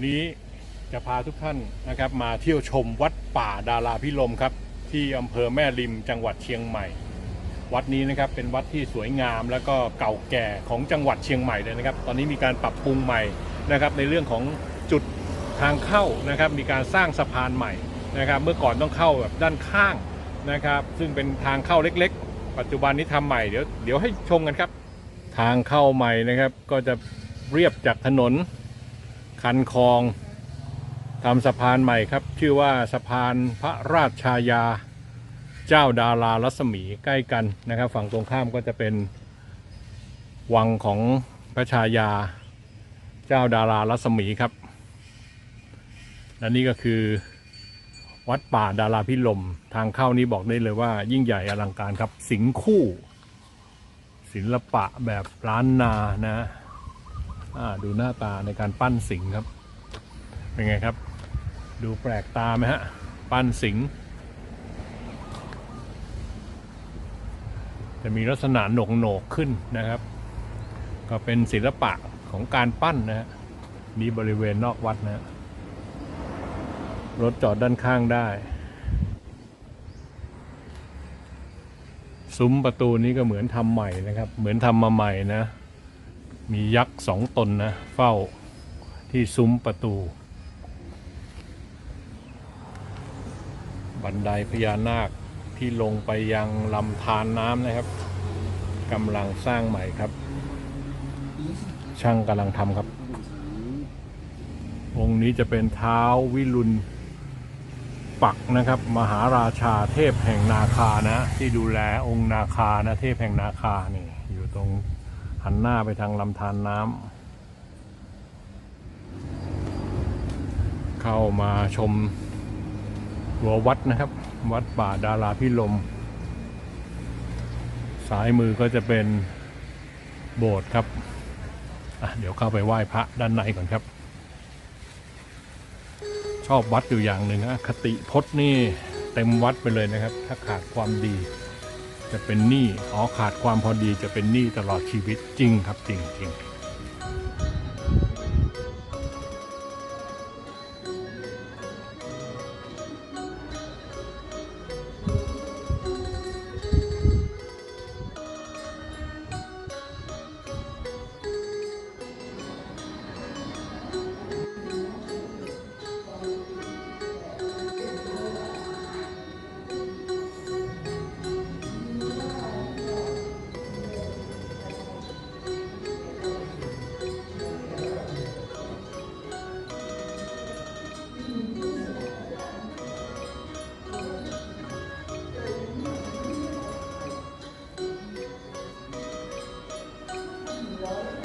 วันนี้จะพาทุกท่านนะครับมาเที่ยวชมวัดป่าดาราพิลมครับ ที่อำเภอแม่ริมจังหวัดเชียงใหม่ วัดนี้นะครับเป็นวัดที่สวยงามแล้วก็เก่าแก่ของจังหวัดเชียงใหม่เลยนะครับ ตอนนี้มีการปรับปรุงใหม่นะครับในเรื่องของจุดทางเข้านะครับมีการสร้างสะพานใหม่นะครับเมื่อก่อนต้องเข้าแบบด้านข้างนะครับซึ่งเป็นทางเข้าเล็กๆ ปัจจุบันนี้ทำใหม่เดี๋ยวเดี๋ยวให้ชมกันครับ ทางเข้าใหม่นะครับก็จะเรียบจากถนน คันคลองทำสะพานใหม่ครับ ชื่อว่าสะพานพระราชายาเจ้าดารารัศมีใกล้กันนะครับ ฝั่งตรงข้ามก็จะเป็นวังของพระชายาเจ้าดารารัศมีครับและนี่ก็คือวัดป่าดาราพิลมทางเข้านี้บอกได้เลยว่า ยิ่งใหญ่อลังการครับ สิงคู่ ศิลปะแบบล้านนานะ ดูหน้าตาในการปั้นสิงครับ เป็นไงครับ ดูแปลกตาไหมฮะ ปั้นสิง จะมีลักษณะโหนกโหนกๆขึ้นนะครับ ก็เป็นศิลปะของการปั้นนะฮะนี่บริเวณนอกวัดนะ รถจอดด้านข้างได้ ซุ้มประตูนี้ก็เหมือนทำใหม่นะครับ เหมือนทำมาใหม่นะ มียักษ์สองตนนะ เฝ้าที่ซุ้มประตู บันไดพญานาคที่ลงไปยังลำธารน้ำนะครับกำลังสร้างใหม่ครับ ช่างกำลังทำครับ องค์นี้จะเป็นเท้าวิรุณปักนะครับ มหาราชาเทพแห่งนาคานะ ที่ดูแลองค์นาคานะ เทพแห่งนาคานี่อยู่ตรง หันหน้าไปทางลำธารน้ำเข้ามาชมหัววัดนะครับ วัดป่าดาราพิลมซ้ายมือก็จะเป็นโบสถ์ครับเดี๋ยวเข้าไปไหว้พระด้านในก่อนครับ ชอบวัดอยู่อย่างหนึ่งนะคติพจน์นี่เต็มวัดไปเลยนะครับ ถ้าขาดความดี จะเป็นหนี้อ๋อขาดความพอดีจะเป็นหนี้ตลอดชีวิตจริงครับจริงจริง role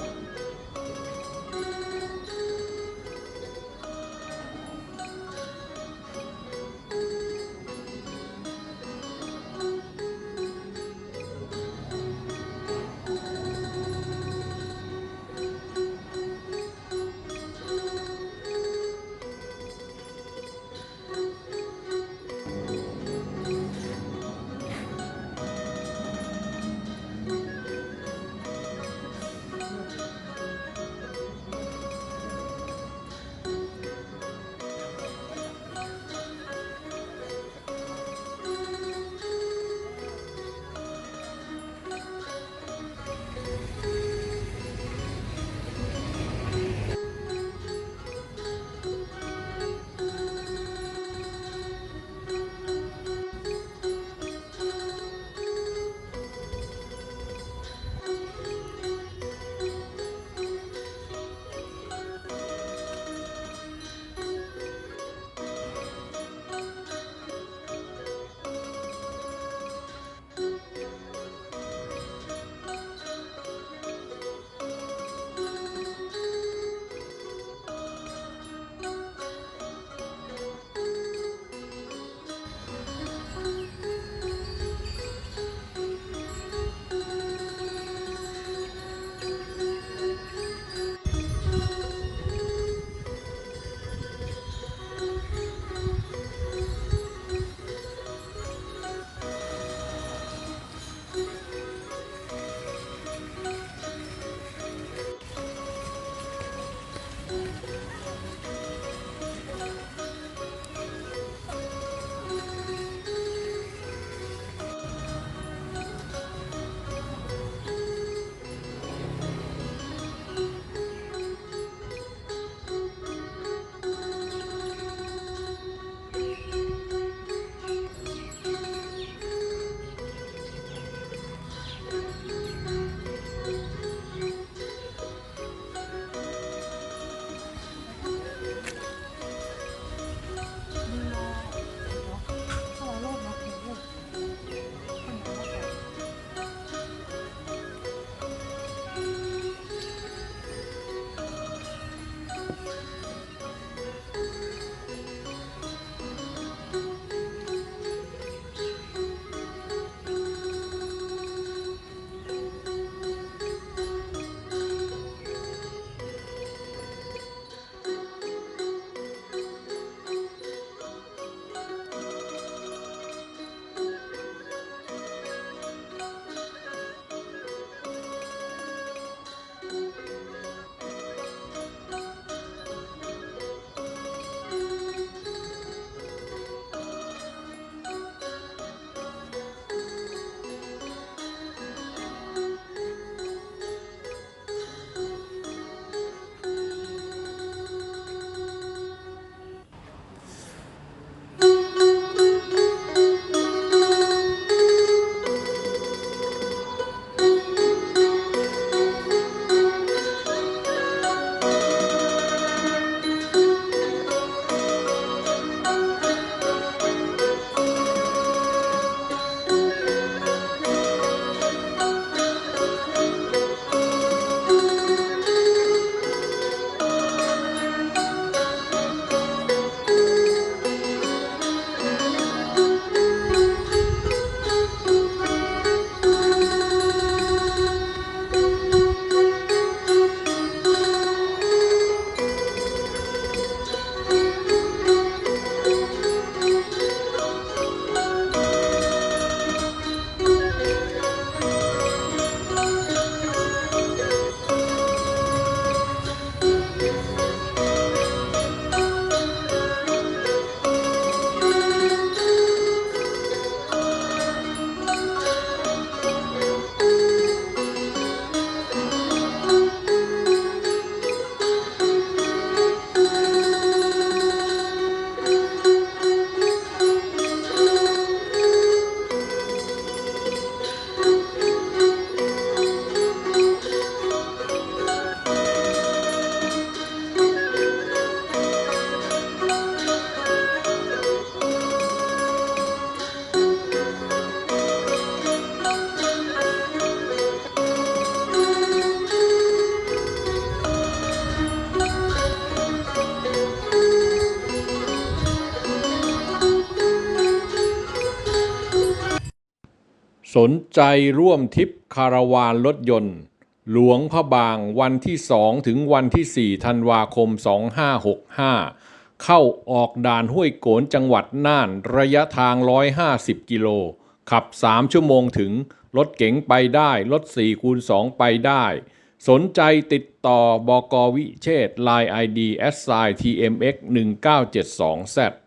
สนใจร่วมทริปคาราวานรถยนต์ หลวงพระบางวันที่2ถึงวันที่4ธันวาคม 2565 เข้าออกด่านห้วยโกนจังหวัดน่านระยะทาง 150 กิโล ขับ 3 ชั่วโมงถึง รถเก๋งไปได้ รถ4คูณ2ไปได้ สนใจติดต่อบกวิเชษ Line ID s i tmx 1972 z